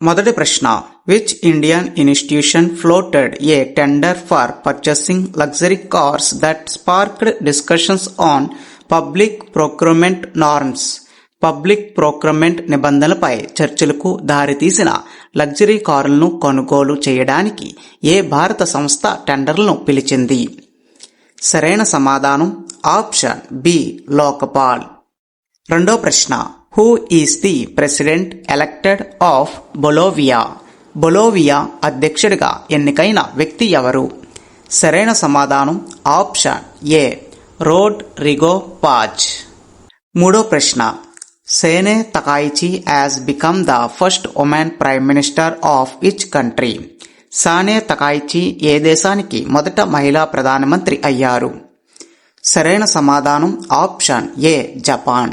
మొదటి ప్రశ్న. Which Indian institution floated a tender for purchasing luxury cars that sparked discussions on public procurement norms public procurement నిబంధనలపై చర్చలకు దారితీసిన luxury కారులను కొనుగోలు చేయడానికి ఏ భారత సంస్థ టెండర్లను పిలిచింది? సరైన సమాధానం ఆప్షన్ బి లోకపాల్. రెండో ప్రశ్న who is the president elected of Bolivia Bolivia అధ్యక్షుడిగా ఎన్నికైన వ్యక్తి ఎవరు? సరైన సమాధానం option A Rodrigo Paz మూడో ప్రశ్న Sanae Takaichi has become the first woman prime minister of which country Sanae Takaichi ఏ దేశానికి మొదట మహిళా ప్రధానమంత్రి అయ్యారు? సరైన సమాధానం ఆప్షన్ ఏ జపాన్.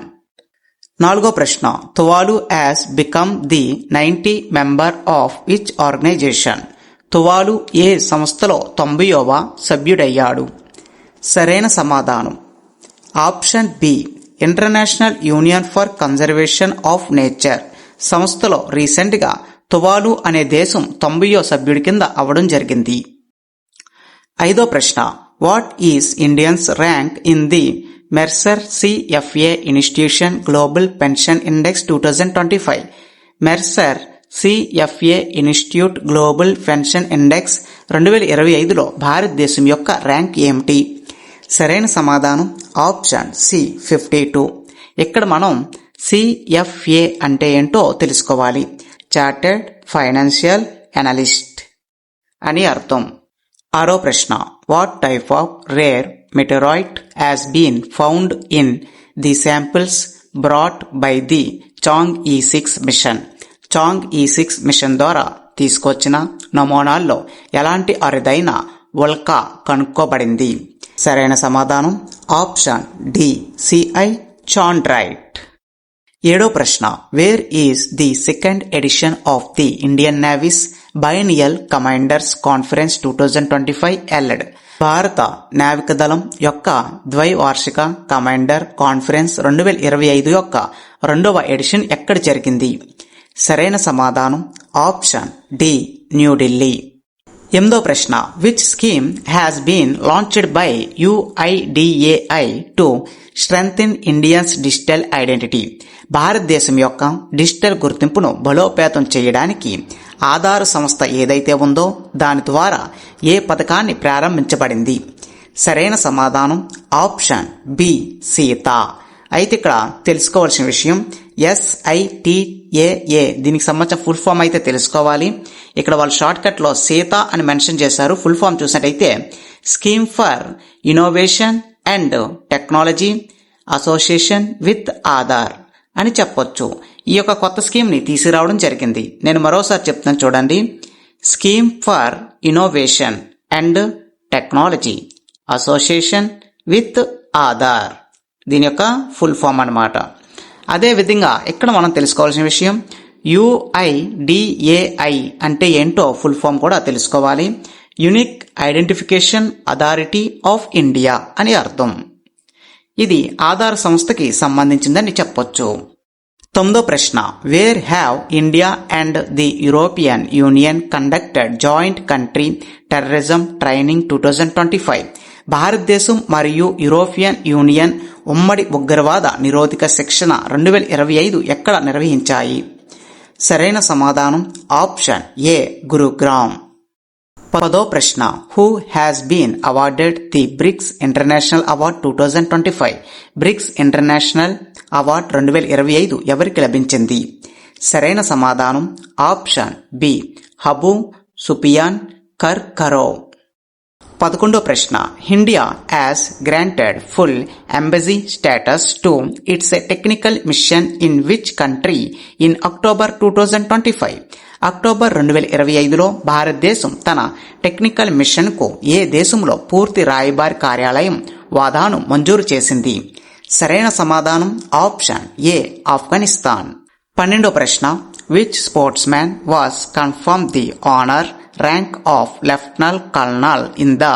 నాలుగో ప్రశ్న Tuvalu has become the ninety member of which organization Tuvalu ఏ సంస్థలో తొంభైవ సభ్యుడయ్యాడు? సరైన సమాధానం. Option B International Union for Conservation of Nature సంస్థలో రీసెంట్గా తువాలు అనే దేశం తొంభయో సభ్యుడి కింద అవడం జరిగింది. ఐదో ప్రశ్న what is Indians rank in the Mercer CFA institution global pension index two thousand twenty five Mercer CFA institute global pension index రెండు వేల ఇరవై ఐదులో భారతదేశం యొక్క ర్యాంక్ ఏమిటి? సరైన సమాధానం ఆప్షన్ సి ఫిఫ్టీ టూ. ఇక్కడ మనం సిఎఫ్ఏ అంటే ఏంటో తెలుసుకోవాలి. చార్టెడ్ ఫైనాన్షియల్ అనలిస్ట్ అని అర్థం. ఆరో ప్రశ్న. What type of rare meteorite has been found in the samples brought by the Chang'e six machine చాంగ్ ఈ సిక్స్ మిషన్ ద్వారా తీసుకొచ్చిన నమూనాల్లో ఎలాంటి అరుదైన ఉల్కా కనుక్కోబడింది? సరైన సమాధానం? Option D CI chondrite. ఏడో ప్రశ్న. Where is the second edition of the Indian Navy's biennial commanders conference two thousand twenty five held భారత నావిక దళం యొక్క ద్వైవార్షిక కమాండర్ కాన్ఫరెన్స్ రెండు వేల ఇరవై ఐదు యొక్క రెండవ ఎడిషన్ ఎక్కడ జరిగింది? సరైన సమాధానం ఆప్షన్ డి న్యూఢిల్లీ ఎనిమిదో ప్రశ్న. Which scheme has been launched by UIDAI to strengthen Indians digital identity భారతదేశం యొక్క డిజిటల్ గుర్తింపును బలోపేతం చేయడానికి ఆధార్ సంస్థ ఏదైతే ఉందో దాని ద్వారా ఏ పథకాన్ని ప్రారంభించబడింది? సరైన సమాధానం ఆప్షన్ బి సీత. అయితే ఇక్కడ తెలుసుకోవాల్సిన విషయం ఎస్ఐటిఏఏ దీనికి సంబంధించిన ఫుల్ ఫామ్ అయితే తెలుసుకోవాలి. ఇక్కడ వాళ్ళు షార్ట్ కట్లో సీత అని మెన్షన్ చేశారు. ఫుల్ ఫామ్ చూసినట్టయితే scheme for innovation and technology association with Aadhaar. అని చెప్పొచ్చు. ఈ యొక్క కొత్త స్కీమ్ని తీసుకురావడం జరిగింది. నేను మరోసారి చెప్తాను చూడండి. Scheme for innovation and technology association with Aadhaar. దీని యొక్క ఫుల్ ఫామ్ అన్నమాట. అదే విధంగా ఇక్కడ మనం తెలుసుకోవాల్సిన విషయం యుఐడిఏఐ అంటే ఏంటో ఫుల్ ఫామ్ కూడా తెలుసుకోవాలి. Unique identification authority of India అని అర్థం. ఇది ఆధార్ సంస్థకి సంబంధించిందని చెప్పొచ్చు. తొమ్మిదో ప్రశ్న. Where have India and the European Union conducted joint country terrorism training two thousand twenty five భారతదేశం మరియు యూరోపియన్ యూనియన్ ఉమ్మడి ఉగ్రవాద నిరోధక శిక్షణ రెండు వేల ఇరవై ఐదు ఎక్కడ నిర్వహించాయి? సరైన సమాధానం ఆప్షన్ ఏ గురుగ్రామ్. పదో ప్రశ్న. Who has been awarded the BRICS international award two thousand twenty five BRICS international award రెండు వేల ఇరవై ఐదు ఎవరికి లభించింది? సరైన సమాధానం ఆప్షన్ బి. హబు సుపియాన్ కర్ కరో పదకొండో ప్రశ్న. India has granted full embassy status to its technical mission in which country in October two thousand twenty five October రెండు వేల ఇరవై ఐదులో భారతదేశం తన టెక్నికల్ మిషన్కు ఏ దేశంలో పూర్తి రాయబారి కార్యాలయం వాదాను మంజూరు చేసింది? సరైన సమాధానం ఆప్షన్ ఏ ఆఫ్ఘనిస్తాన్. పన్నెండో ప్రశ్న which sports man was confirm the honour rank of lieutenant colonel in the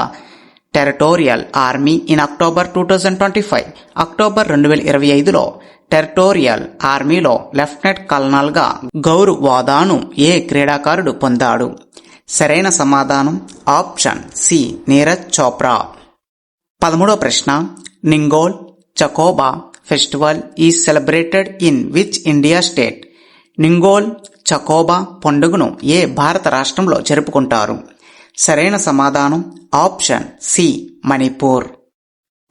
territorial army in October two thousand twenty five October రెండు వేల ఇరవై ఐదులో టెరిటోరియల్ ఆర్మీలో లెఫ్టినెంట్ కల్నల్గా గౌరవ్ వాదాను ఏ క్రీడాకారుడు పొందాడు? సరైన సమాధానం ఆప్షన్ సి నీరజ్ చోప్రా. పదమూడవ ప్రశ్న. Ningol Chakouba festival is celebrated in which India state? Ningol Chakouba పండుగను ఏ భారత రాష్ట్రంలో జరుపుకుంటారు? సరైన సమాధానం ఆప్షన్ సి మణిపూర్.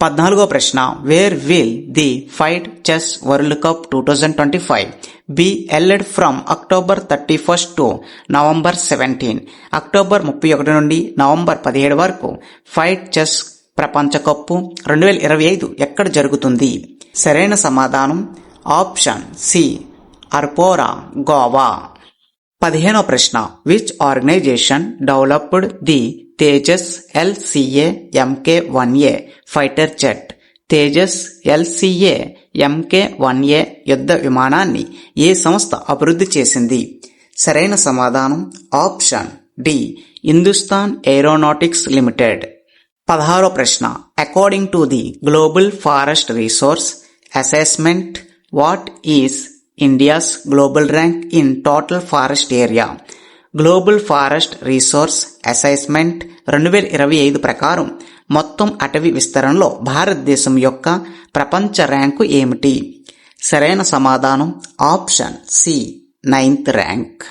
పద్నాలుగో ప్రశ్న where will the FIDE chess world cup two thousand twenty five be held from October thirty first to November seventeen October ముప్పై ఒకటి నుండి నవంబర్ పదిహేడు వరకు ఫైట్ చెస్ ప్రపంచ కప్పు రెండు వేల ఇరవై ఐదు ఎక్కడ జరుగుతుంది? సరైన సమాధానం ఆప్షన్ సి అర్పోరా గోవా. పదిహేనో ప్రశ్న which organization developed the Tejas LCA MK one A fighter jet. Tejas LCA MK one A యుద్ధ విమానాన్ని ఏ సంస్థ అభివృద్ధి చేసింది? సరైన సమాధానం option D. Hindustan Aeronautics Limited. పదహారో ప్రశ్న. According to the global forest resource assessment what is India's global rank in total forest area? Global forest resource assessment రెండు వేల ఇరవై ఐదు ప్రకారం మొత్తం అటవీ విస్తరణలో భారతదేశం యొక్క ప్రపంచ ర్యాంకు ఏమిటి? సరైన సమాధానం ఆప్షన్ సి నైన్త్ ర్యాంక్.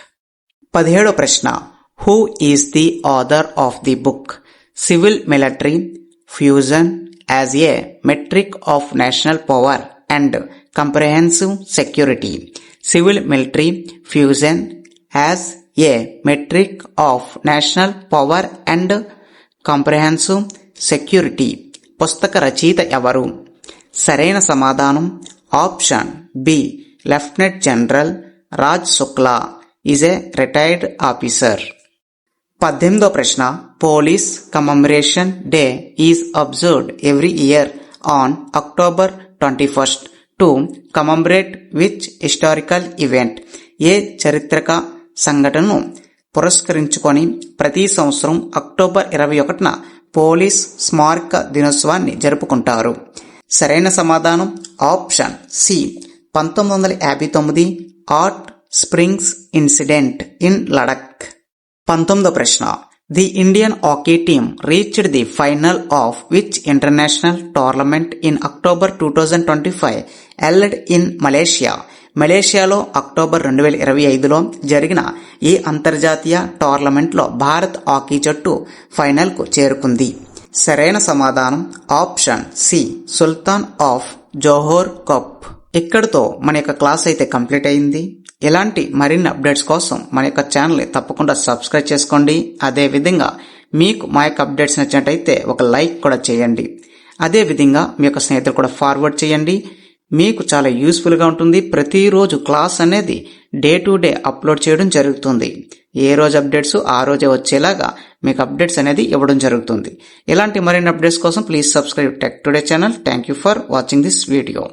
పదిహేడో ప్రశ్న. Who is the author of the book civil military fusion as a metric of national power and comprehensive security civil military fusion as a metric of national power and comprehensive security. పుస్తక రచయిత ఎవరు? సరైన సమాధానం option B lieutenant general Raj Shukla. Is a retired officer. పద్దెనిమిదో ప్రశ్న police commemoration day is observed every year on October twenty first to commemorate which historical event. ఏ చరిత్రక సంఘటనను పురస్కరించుకొని ప్రతి సంవత్సరం అక్టోబర్ ఇరవై ఒకటిన పోలీస్ స్మారక దినోత్సవాన్ని జరుపుకుంటారు. సరైన సమాధానం ఆప్షన్ సి. పంతొమ్మిది వందల యాభై తొమ్మిది hot springs incident in Ladakh. పంతొమ్మిదో ప్రశ్న. The Indian hockey team reached the final of which international tournament in October two thousand twenty five held in Malaysia? మలేషియాలో అక్టోబర్ రెండు వేల ఇరవై ఐదులో జరిగిన ఈ అంతర్జాతీయ టోర్నమెంట్లో భారత్ హాకీ జట్టు ఫైనల్కు చేరుకుంది. సరైన సమాధానం option C Sultan of Johor cup. ఇక్కడితో మన యొక్క క్లాస్ అయితే కంప్లీట్ అయింది. ఇలాంటి మరిన్ని అప్డేట్స్ కోసం మన యొక్క ఛానల్ని తప్పకుండా సబ్స్క్రైబ్ చేసుకోండి. అదే విధంగా మీకు మా యొక్క అప్డేట్స్ నచ్చినట్టయితే ఒక లైక్ కూడా చేయండి. అదే విధంగా మీ యొక్క స్నేహితులు కూడా ఫార్వర్డ్ చేయండి. మీకు చాలా యూస్ఫుల్గా ఉంటుంది. ప్రతిరోజు క్లాస్ అనేది డే టు డే అప్లోడ్ చేయడం జరుగుతుంది. ఏ రోజు అప్డేట్స్ ఆ రోజే వచ్చేలాగా మీకు అప్డేట్స్ అనేది ఇవ్వడం జరుగుతుంది. ఇలాంటి మరిన్ని అప్డేట్స్ కోసం please subscribe tech today channel thank you for watching this video